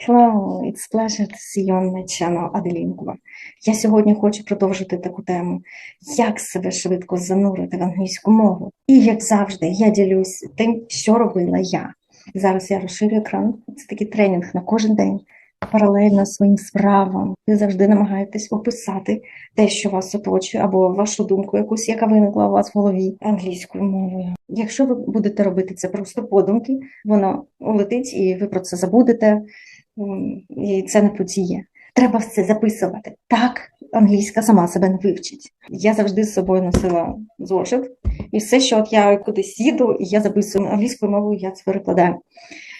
Hello, it's pleasure to see you on my channel Аделінкова. Я сьогодні хочу продовжити таку тему, як себе швидко занурити в англійську мову. І як завжди, я ділюсь тим, що робила я. Зараз я розширю екран. Це такий тренінг на кожен день. Паралельно своїм справам. Ви завжди намагаєтесь описати те, що вас оточує, або вашу думку, якусь, яка виникла у вас в голові англійською мовою. Якщо ви будете робити це просто подумки, воно улетить і ви про це забудете. І це не подіє. Треба все записувати. Так англійська сама себе не вивчить. Я завжди з собою носила зошит, і все, що от я кудись їду, і я записую англійською мовою, я це перекладаю.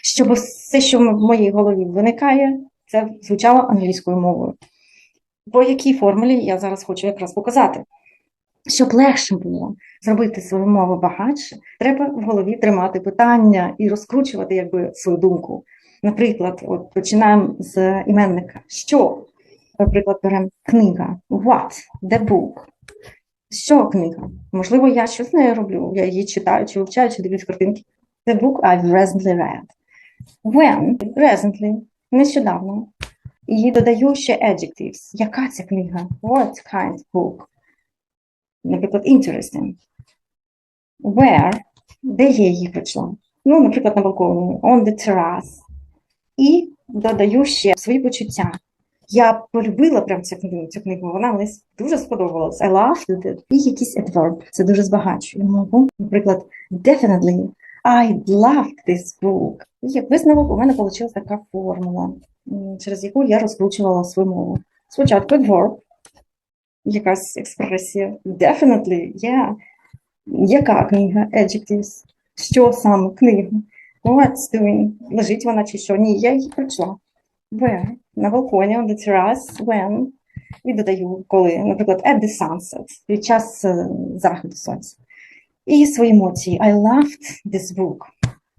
Щоб все, що в моїй голові виникає, це звучало англійською мовою. По якій формулі я зараз хочу якраз показати. Щоб легше було зробити свою мову багатше, треба в голові тримати питання і розкручувати якби свою думку. Наприклад, от починаємо з іменника. Що? Наприклад, беремо книга. What? The book. Що книга? Можливо, я щось з нею роблю. Я її читаю, чи вивчаю, чи дивлюсь картинки. The book I've recently read. When? Recently. Нещодавно. І додаю ще adjectives. Яка ця книга? What kind of book? Наприклад, interesting. Where? Де я її прочла? Ну, наприклад, на балконі. On the terrace. І додаю ще свої почуття. Я полюбила прям цю книгу, цю книгу, вона мені дуже сподобалась. I loved it. І якийсь adverb. Це дуже збагачує мову. Наприклад, definitely. I loved this book. І як висновок, у мене вийшла така формула, через яку я розкручувала свою мову. Спочатку adverb, якась експресія. Definitely, yeah. Яка книга? Adjectives. Що саме книга? What's doing? Лежить вона чи що? Ні, я її прочла. Where? На балконі, on the terrace, when? І додаю, коли, наприклад, at the sunset, під час е, заходу сонця. І свої емоції. I loved this book.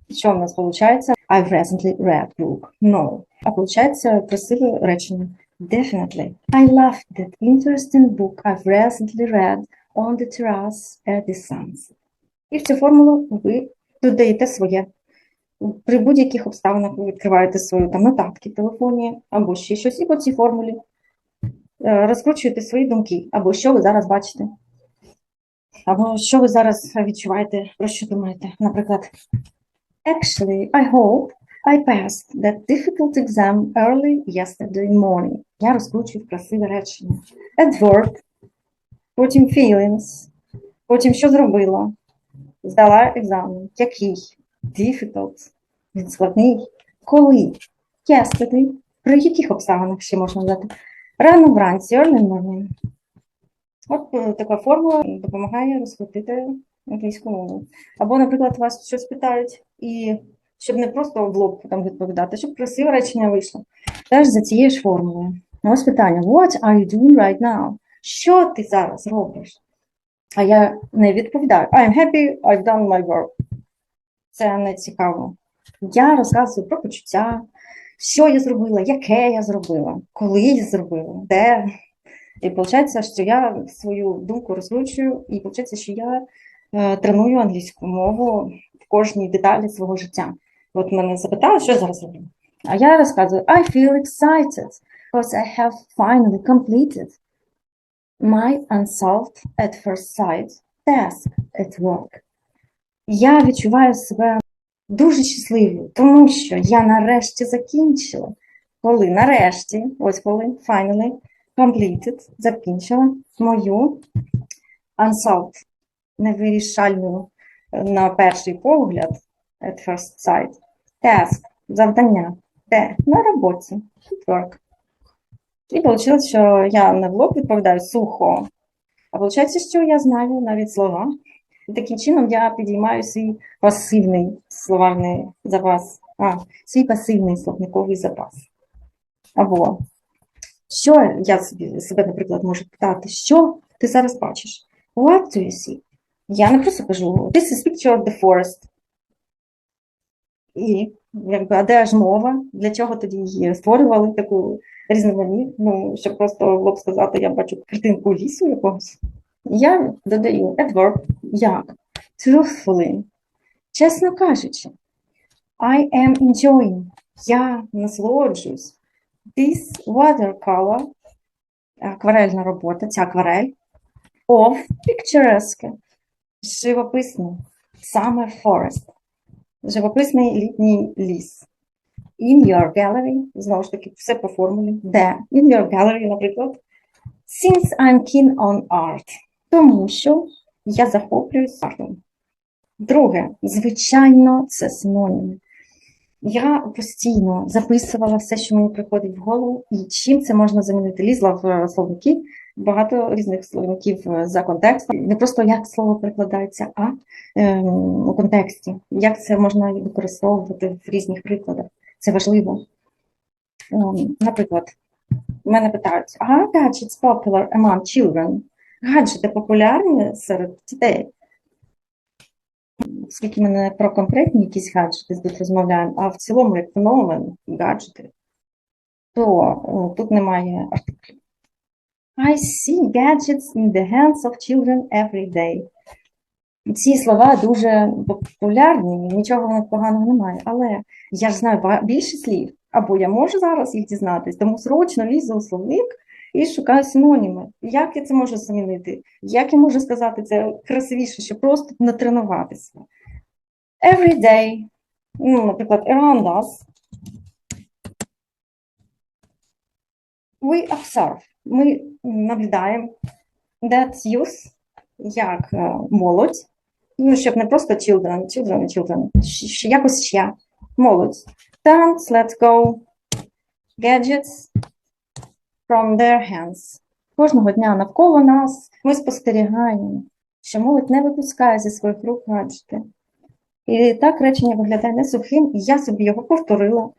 Що в нас виходить? I've recently read book. No. А виходить красиве речення. Definitely. I loved that interesting book I've recently read on the terrace at the sunset. І в цю формулу ви додаєте своє при будь-яких обставинах ви відкриваєте свої там нотатки телефоні або ще щось, і по цій формулі е, розкручуєте свої думки, або що ви зараз бачите, або що ви зараз відчуваєте, про що думаєте. Наприклад, Actually, I hope I passed that difficult exam early yesterday morning. Я розкручую красиве речення. Adverb, потім feelings, потім що зробила, здала екзамен, який, difficult, він складний. Коли? Yesterday. При яких обставинах ще можна дати? Рано вранці, early morning. От е, така формула допомагає розкрутити англійську мову. Або, наприклад, вас щось питають, і щоб не просто в лоб там відповідати, щоб красиве речення вийшло. Теж за цією ж формулою. Ось питання: What are you doing right now? Що ти зараз робиш? А я не відповідаю. I'm happy, I've done my work. Це не цікаво. Я розказую про почуття, що я зробила, яке я зробила, коли я зробила, де. І виходить, що я свою думку розкручую, і виходить, що я е, треную англійську мову в кожній деталі свого життя. От мене запитали, що я зараз роблю. А я розказую: I feel excited because I have finally completed my unsolved at first sight task at work. Я відчуваю себе дуже щасливою, тому що я нарешті закінчила. Коли нарешті, ось коли, finally, completed, закінчила мою unsolved, невирішальну е, на перший погляд, at first sight, task, завдання, де? На роботі, at work. І вийшло, що я не в відповідаю сухо, а виходить, що я знаю навіть слова. І таким чином я підіймаю свій пасивний словарний запас, а, свій пасивний словниковий запас. Або що я собі себе, наприклад, можу питати, що ти зараз бачиш? What do you see? Я не просто кажу, this is picture of the forest. І якби, а де ж мова? Для чого тоді її створювали таку різноманітну, ну, щоб просто в лоб сказати, я бачу картинку лісу якогось. Я додаю adverb як truthfully, чесно кажучи, I am enjoying Я насолоджуюсь. This watercolor, акварельна робота, ця акварель, of picturesque, живописний, summer forest, живописний літній ліс. In your gallery, знову ж таки, все по формулі. Де? In your gallery, наприклад. Since I'm keen on art. Тому що я захоплююсь артом. Друге, звичайно, це синоніми. Я постійно записувала все, що мені приходить в голову, і чим це можна замінити. Лізла в е, словники, багато різних словників е, за контекстом. Не просто як слово перекладається, а ем, у контексті. Як це можна використовувати в різних прикладах. Це важливо. Ем, наприклад, мене питають, are gadgets popular among children? Гаджети популярні серед дітей. Оскільки ми не про конкретні якісь гаджети тут розмовляємо, а в цілому як феномен гаджети, то тут немає артиклів. I see gadgets in the hands of children every day. Ці слова дуже популярні, нічого поганого немає. Але я ж знаю більше слів, або я можу зараз їх дізнатись, тому срочно лізу у словник і шукаю синоніми. Як я це можу замінити? Як я можу сказати це красивіше, щоб просто натренуватися? Every day, ну, наприклад, around us, we observe, ми наблюдаємо that youth, як е, молодь, ну, щоб не просто children, children, children, якось ще, молодь. Dance, let's go, gadgets from their hands. Кожного дня навколо нас ми спостерігаємо, що молодь не випускає зі своїх рук гаджети. І так речення виглядає не сухим, і я собі його повторила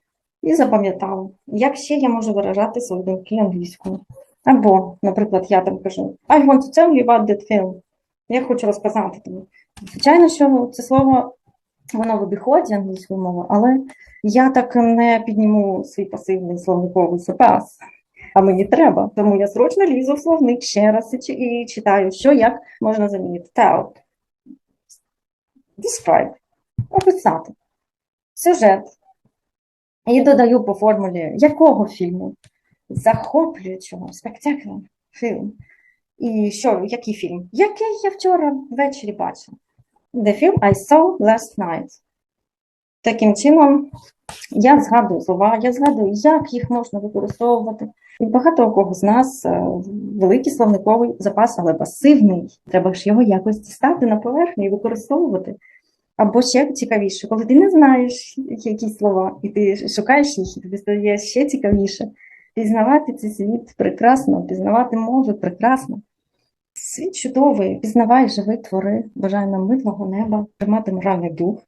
і запам'ятала. Як ще я можу виражати свої думки англійською? Або, наприклад, я там кажу I want to tell you about that film. Я хочу розказати тобі. Звичайно, що це слово воно в обіході англійською мовою, але я так не підніму свій пасивний словниковий запас. А мені треба, тому я срочно лізу в словник ще раз і, читаю, що як можна замінити. Tell. Describe. Описати. Сюжет. І додаю по формулі якого фільму? Захоплюючого, спектаклю фільм. І що, який фільм? Який я вчора ввечері бачила? The film I saw last night. Таким чином, я згадую слова, я згадую, як їх можна використовувати. І багато у кого з нас е, великий словниковий запас, але пасивний. Треба ж його якось дістати на поверхню і використовувати. Або ще цікавіше, коли ти не знаєш якісь слова, і ти шукаєш їх, і тобі стає ще цікавіше. Пізнавати цей світ прекрасно, пізнавати мови прекрасно. Світ чудовий, пізнавай, живи, твори, бажаю нам мирного неба, тримати моральний дух.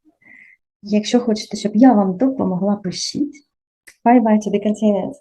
Якщо хочете, щоб я вам допомогла, пишіть. Bye bye to the continued.